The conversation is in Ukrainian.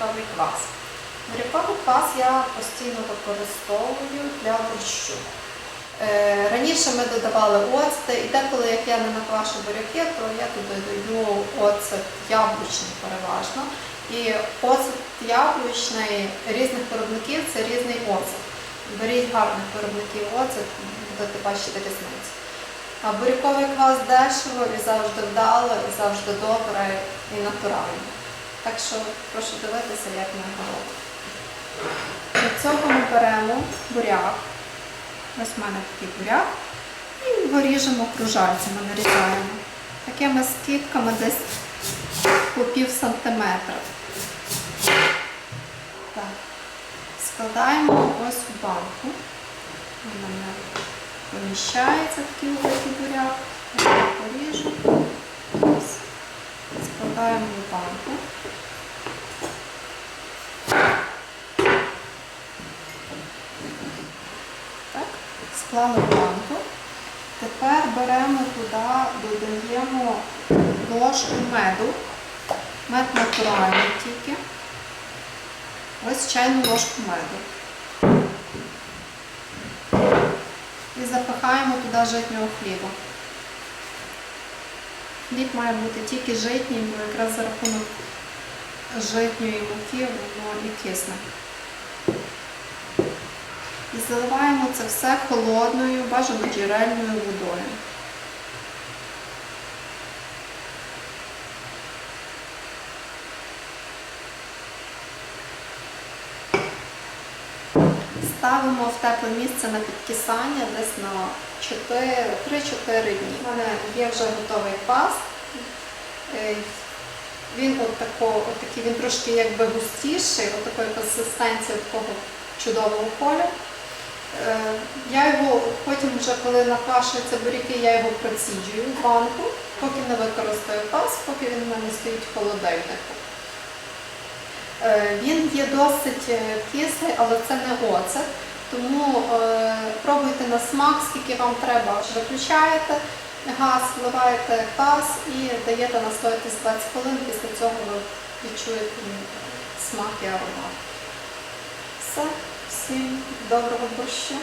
буряковий квас. Буряковий квас я постійно використовую для борщу. Е, Раніше ми додавали оцти, і деколи, як я не наквашу буряки, то я туди додаю оцет яблучний переважно. І оцет яблучний різних виробників це різний оцет. Беріть гарних виробників оцет, будете бачити різницю. А буряковий квас дешево і завжди вдало, і завжди добре і натурально. Так що прошу дивитися, як ми робимо. Для цього ми беремо буряк. Ось в мене такий буряк. І його ріжемо кружальцями, нарізаємо. Такими скидками десь по пів сантиметра. Так. Складаємо ось в банку. Мене поміщається такий великий буряк. Я його поріжу. Ось. Складаємо в банку. Так, склали банку. Тепер беремо туди, додаємо ложку меду. Мед натуральний тільки. Ось чайну ложку меду. І запихаємо туди житнього хліба. Хліб має бути тільки житній, бо якраз за рахунок житньої муки воно і кисне. І заливаємо це все холодною, бажано джерельною водою. Ставимо в тепле місце на підкисання десь на 3-4 дні. У мене є вже готовий паст. Е, Він от тако, от такий, він трошки якби густіший, от такої консистенції такого чудового кольору. Е, Я його потім, вже коли наквашуються буряки, я його проціджую в банку, поки не використаю пас, поки він в мене стоїть в холодильнику. Е, Він є досить кислий, але це не оцет. Тому е, пробуйте на смак, скільки вам треба. Виключаєте газ, вливаєте газ і даєте настоятись 20 хвилин. Після цього ви відчуєте смак і аромат. Все, всім доброго борщу.